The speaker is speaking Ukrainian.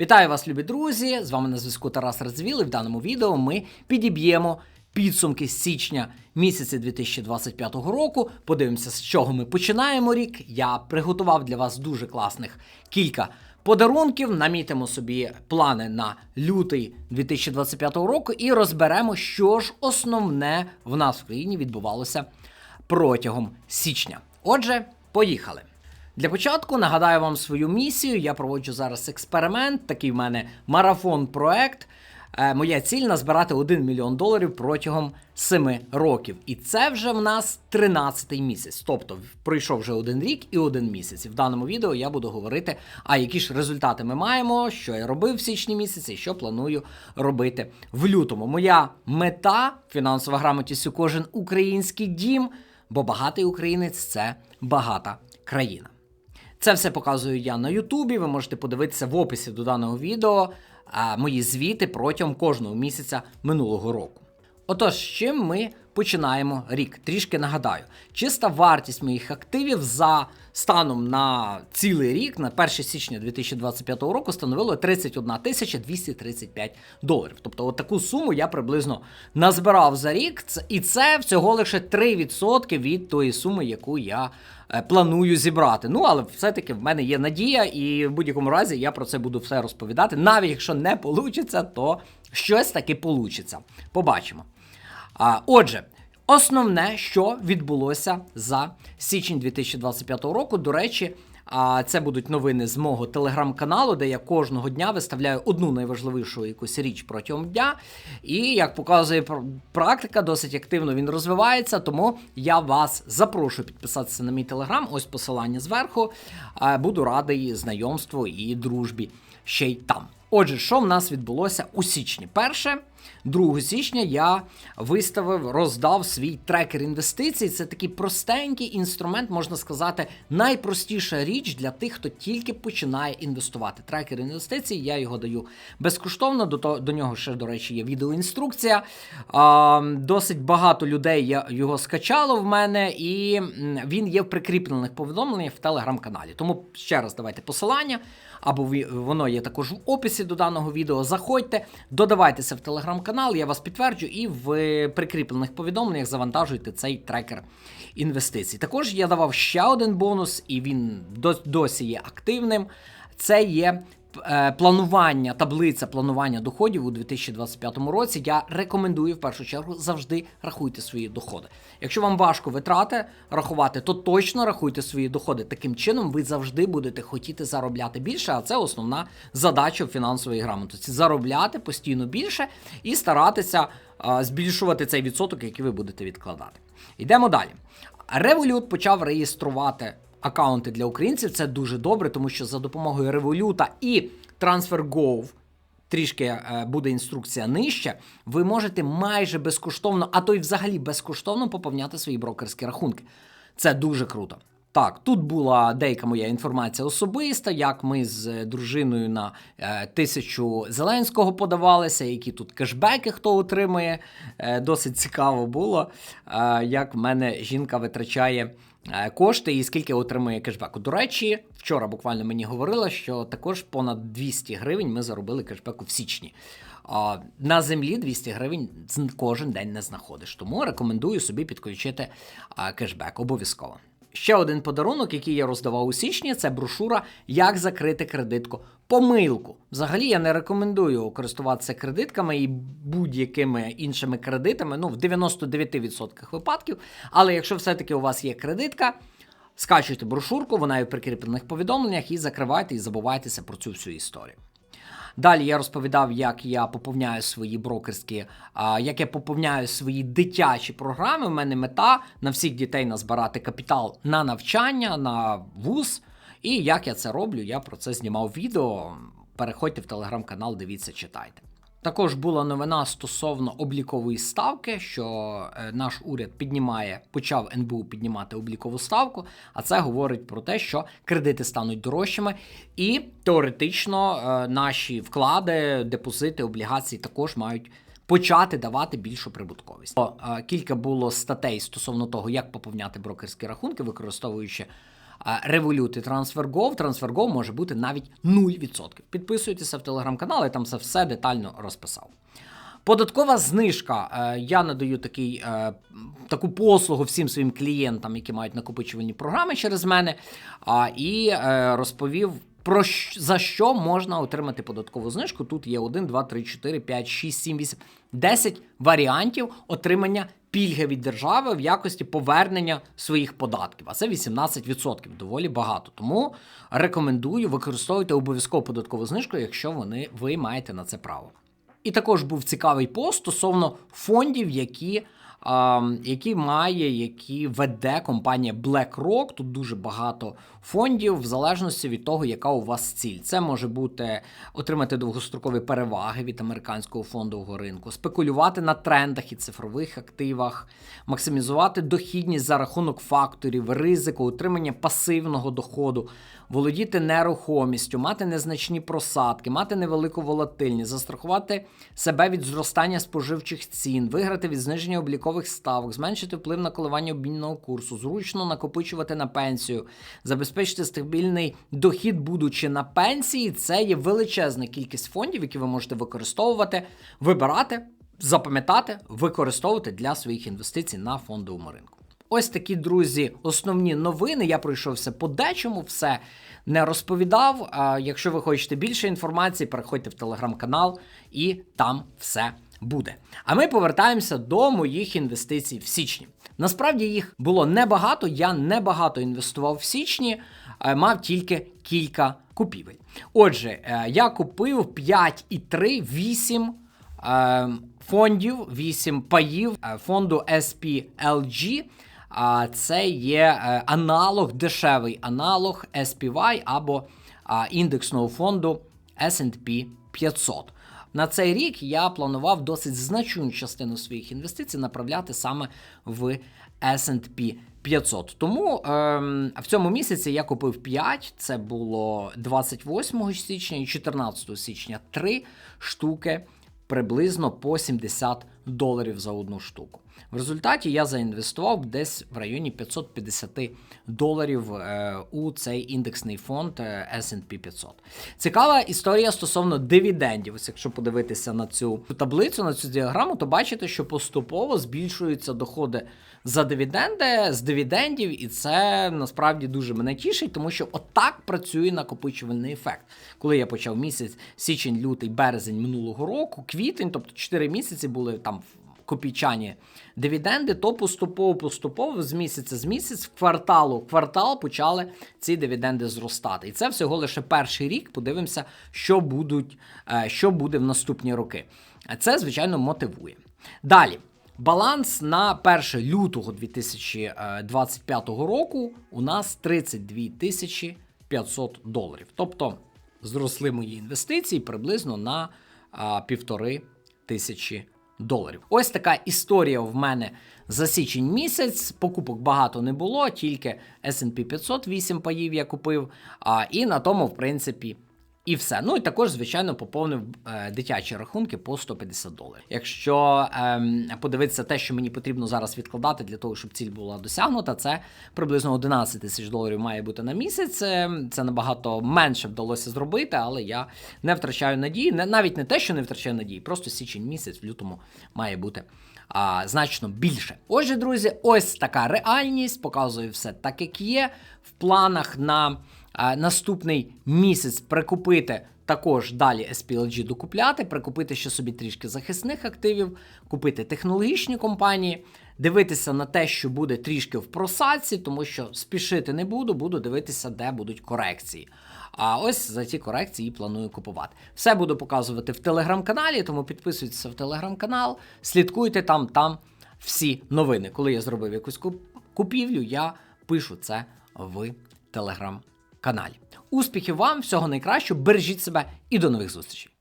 Вітаю вас, любі друзі! З вами на зв'язку Тарас Радзвіл, і в даному відео ми підіб'ємо підсумки з січня місяця 2025 року. Подивимося, з чого ми починаємо рік. Я приготував для вас дуже класних кілька подарунків. Намітимо собі плани на лютий 2025 року і розберемо, що ж основне в нас в країні відбувалося протягом січня. Отже, поїхали. Для початку нагадаю вам свою місію. Я проводжу зараз експеримент, такий в мене марафон-проект. Е, Моя ціль назбирати 1 мільйон доларів протягом 7 років. І це вже в нас 13-й місяць. Тобто пройшов вже один рік і один місяць. І в даному відео я буду говорити, а які ж результати ми маємо, що я робив в січні місяці, що планую робити в лютому. Моя мета фінансова грамотність у кожен український дім, бо багатий українець це багата країна. Це все показую я на Ютубі. Ви можете подивитися в описі до даного відео мої звіти протягом кожного місяця минулого року. Отож, чим ми починаємо рік? Трішки нагадаю, чиста вартість моїх активів за станом на цілий рік, на 1 січня 2025 року, становило 31 тисяча 235 доларів. Тобто, от таку суму я приблизно назбирав за рік, і це всього лише 3% від тої суми, яку я е, планую зібрати. Ну, але все-таки в мене є надія, і в будь-якому разі я про це буду все розповідати. Навіть якщо не вийде, то щось таки вийде. Побачимо. А, отже, основне, що відбулося за січень 2025 року. До речі, а, це будуть новини з мого телеграм-каналу, де я кожного дня виставляю одну найважливішу якусь річ протягом дня. І як показує практика, досить активно він розвивається. Тому я вас запрошую підписатися на мій телеграм. Ось посилання зверху. Буду радий знайомству і дружбі ще й там. Отже, що в нас відбулося у січні? Перше, 2 січня я виставив, роздав свій трекер інвестицій. Це такий простенький інструмент, можна сказати, найпростіша річ для тих, хто тільки починає інвестувати. Трекер інвестицій, я його даю безкоштовно. До, того, до нього ще, до речі, є відеоінструкція. А, досить багато людей його скачало в мене, і він є в прикріплених повідомленнях в телеграм-каналі. Тому ще раз давайте посилання або воно є також в описі до даного відео. Заходьте, додавайтеся в телеграм-канал, я вас підтверджу, і в прикріплених повідомленнях завантажуйте цей трекер інвестицій. Також я давав ще один бонус, і він досі є активним. Це є планування, таблиця планування доходів у 2025 році. Я рекомендую в першу чергу завжди рахуйте свої доходи. Якщо вам важко витрати рахувати, то точно рахуйте свої доходи. Таким чином, ви завжди будете хотіти заробляти більше, а це основна задача в фінансовій грамотності заробляти постійно більше і старатися збільшувати цей відсоток, який ви будете відкладати. Йдемо далі. Revolut почав реєструвати акаунти для українців. Це дуже добре, тому що за допомогою Revolut і TransferGo трішки е, буде інструкція нижче. Ви можете майже безкоштовно, а то й взагалі безкоштовно поповняти свої брокерські рахунки. Це дуже круто. Так, тут була деяка моя інформація особиста, як ми з дружиною на е, тисячу Зеленського подавалися, які тут кешбеки хто отримує. Е, досить цікаво було, е, як в мене жінка витрачає кошти і скільки отримує кешбеку. До речі, вчора буквально мені говорила, що також понад 200 гривень ми заробили кешбеку в січні. На землі 200 гривень кожен день не знаходиш. Тому рекомендую собі підключити кешбек обов'язково. Ще один подарунок, який я роздавав у січні, це брошура Як закрити кредитку. Помилку. Взагалі я не рекомендую користуватися кредитками і будь-якими іншими кредитами, ну в 99% випадків. Але якщо все-таки у вас є кредитка, скачуйте брошурку, вона є в прикріплених повідомленнях і закривайте і забувайтеся про цю всю історію. Далі я розповідав, як я поповняю свої брокерські, як я поповняю свої дитячі програми. У мене мета на всіх дітей назбирати капітал на навчання, на вуз. І як я це роблю, я про це знімав відео. Переходьте в телеграм-канал, дивіться, читайте. Також була новина стосовно облікової ставки, що е, наш уряд піднімає, почав НБУ піднімати облікову ставку, а це говорить про те, що кредити стануть дорожчими, і теоретично е, наші вклади, депозити, облігації також мають почати давати більшу прибутковість. Е, Кілька було статей стосовно того, як поповняти брокерські рахунки, використовуючи Revolut і TransferGo. TransferGo може бути навіть 0%. Підписуйтеся в телеграм-канал, я там це все детально розписав. Податкова знижка. Е, Я надаю такий, е, таку послугу всім своїм клієнтам, які мають накопичувальні програми через мене, і е, розповів. Про за що можна отримати податкову знижку? Тут є 1, 2, 3, 4, 5, 6, 7, 8, 10 варіантів отримання пільги від держави в якості повернення своїх податків. А це 18%, доволі багато. Тому рекомендую використовувати обов'язково податкову знижку, якщо вони, ви маєте на це право. І також був цікавий пост стосовно фондів, які, які має, які веде компанія BlackRock. Тут дуже багато фондів, в залежності від того, яка у вас ціль. Це може бути отримати довгострокові переваги від американського фондового ринку, спекулювати на трендах і цифрових активах, максимізувати дохідність за рахунок факторів, ризику, отримання пасивного доходу, володіти нерухомістю, мати незначні просадки, мати невелику волатильність, застрахувати себе від зростання споживчих цін, виграти від зниження облікових ставок, зменшити вплив на коливання обмінного курсу, зручно накопичувати на пенсію, забезпечити стабільний дохід, будучи на пенсії. Це є величезна кількість фондів, які ви можете використовувати, вибирати, запам'ятати, використовувати для своїх інвестицій на фондовому ринку. Ось такі друзі, основні новини. Я пройшовся по дечому, все не розповідав. А якщо ви хочете більше інформації, переходьте в телеграм-канал і там все буде. А ми повертаємося до моїх інвестицій в січні. Насправді їх було небагато. Я небагато інвестував в січні, е, мав тільки кілька купівель. Отже, е, я купив 5,3, 8 е, фондів, 8 паїв е, фонду SPLG. А це є е, аналог, дешевий аналог SPY або індексного фонду SP 500. На цей рік я планував досить значну частину своїх інвестицій направляти саме в S&P 500. Тому ем, в цьому місяці я купив 5, це було 28 січня і 14 січня 3 штуки приблизно по 70 доларів за одну штуку. В результаті я заінвестував десь в районі 550 доларів е, у цей індексний фонд е, S&P 500. Цікава історія стосовно дивідендів. Ось якщо подивитися на цю таблицю, на цю діаграму, то бачите, що поступово збільшуються доходи за дивіденди з дивідендів, і це насправді дуже мене тішить, тому що отак працює накопичувальний ефект. Коли я почав місяць, січень, лютий, березень минулого року, квітень, тобто 4 місяці були там копійчані дивіденди, то поступово-поступово з місяця з місяць, в кварталу квартал почали ці дивіденди зростати. І це всього лише перший рік. Подивимося, що будуть, е, що буде в наступні роки. Це, звичайно, мотивує. Далі. Баланс на 1 лютого 2025 року у нас 32 тисячі 500 доларів. Тобто зросли мої інвестиції приблизно на півтори тисячі доларів. Ось така історія в мене за січень місяць. Покупок багато не було, тільки S&P 500 8 паїв я купив. А, і на тому, в принципі, і все. Ну і також, звичайно, поповнив е, дитячі рахунки по 150 доларів. Якщо ем, подивитися те, що мені потрібно зараз відкладати для того, щоб ціль була досягнута, це приблизно 11 тисяч доларів має бути на місяць. Це, це набагато менше вдалося зробити, але я не втрачаю надії. Навіть не те, що не втрачаю надії, просто січень місяць в лютому має бути. А, значно більше. Отже, друзі, ось така реальність. Показую все так, як є. В планах на наступний місяць прикупити також далі SPLG докупляти, прикупити ще собі трішки захисних активів, купити технологічні компанії, дивитися на те, що буде трішки в просадці, тому що спішити не буду, буду дивитися, де будуть корекції. А ось за ці корекції планую купувати. Все буду показувати в телеграм-каналі, тому підписуйтеся в телеграм-канал, слідкуйте там, там всі новини. Коли я зробив якусь купівлю, я пишу це в телеграм-каналі. Успіхів вам, всього найкращого, бережіть себе і до нових зустрічей!